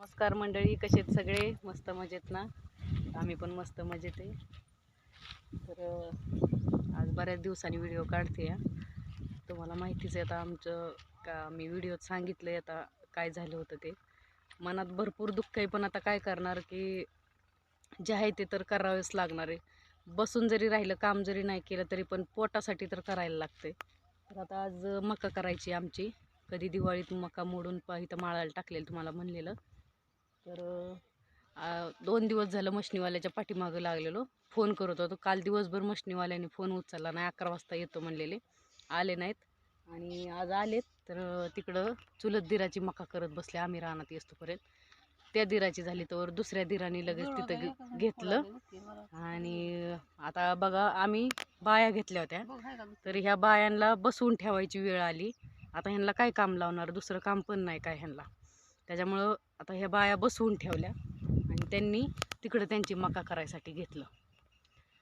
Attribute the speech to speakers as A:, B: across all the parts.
A: नमस्कार मंडळी कसे आहेत सगळे? मस्त मजेत ना? आम्ही पण मस्त मजेत आहे. तर आज बऱ्याच दिवसांनी व्हिडिओ काढते या तुम्हाला माहितीच आहे आता आमचं का मी व्हिडिओत सांगितलं आहे आता काय झालं होतं ते. मनात भरपूर दुःख आहे पण आता काय करणार की जे आहे ते तर करावेच लागणार आहे. बसून जरी राहिलं काम जरी नाही केलं तरी पण पोटासाठी तर करायला लागते तर आता आज मका करायची आमची. कधी दिवाळीत मका मोडून प इथं माळायला टाकलेलं तुम्हाला म्हणलेलं. तर दोन दिवस झालं मशनीवाल्याच्या पाठीमागं लागलेलो. फोन करत होतो. काल दिवसभर मशनीवाल्याने फोन उचलला नाही. अकरा वाजता येतो म्हणलेले. आले नाहीत. आणि आज आलेत. तर तिकडं चुलत दिराची मका करत बसले. आम्ही रानात येस्तोपर्यंत त्या दिराची झाली तर दुसऱ्या दिराने लगेच तिथं घेतलं. आणि आता बघा आम्ही बाया घेतल्या होत्या. तर ह्या बायांना बसवून ठेवायची वेळ आली. आता ह्यांना काय काम लावणार? दुसरं काम पण नाही काय ह्यांना. त्याच्यामुळं आता ह्या बाया बसवून ठेवल्या आणि त्यांनी तिकडं त्यांची मका करायसाठी घेतलं.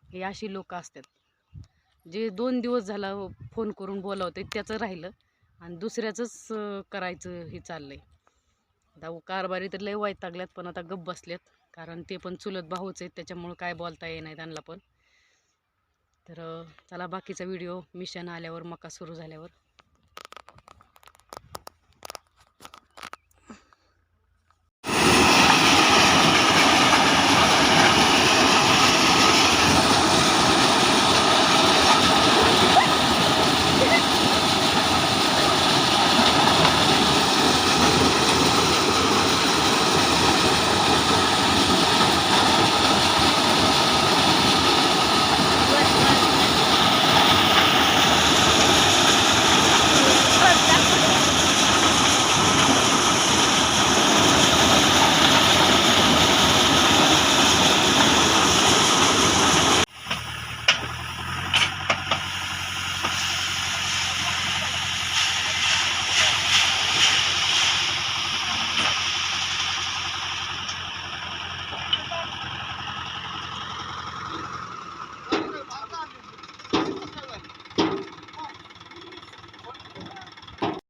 A: हे अशी लोक असतात. जे दोन दिवस झाला फोन करून बोलावते त्याचं राहिलं आणि दुसऱ्याचंच करायचं हे चाललं आहे आता कारभारी तर लय वैतागल्यात पण आता गप्प बसलेत कारण ते पण चुलत भाऊच आहेत त्याच्यामुळं काय बोलता येणार त्यांना पण. तर चला बाकीचा व्हिडिओ मिशन आल्यावर मका सुरू झाल्यावर.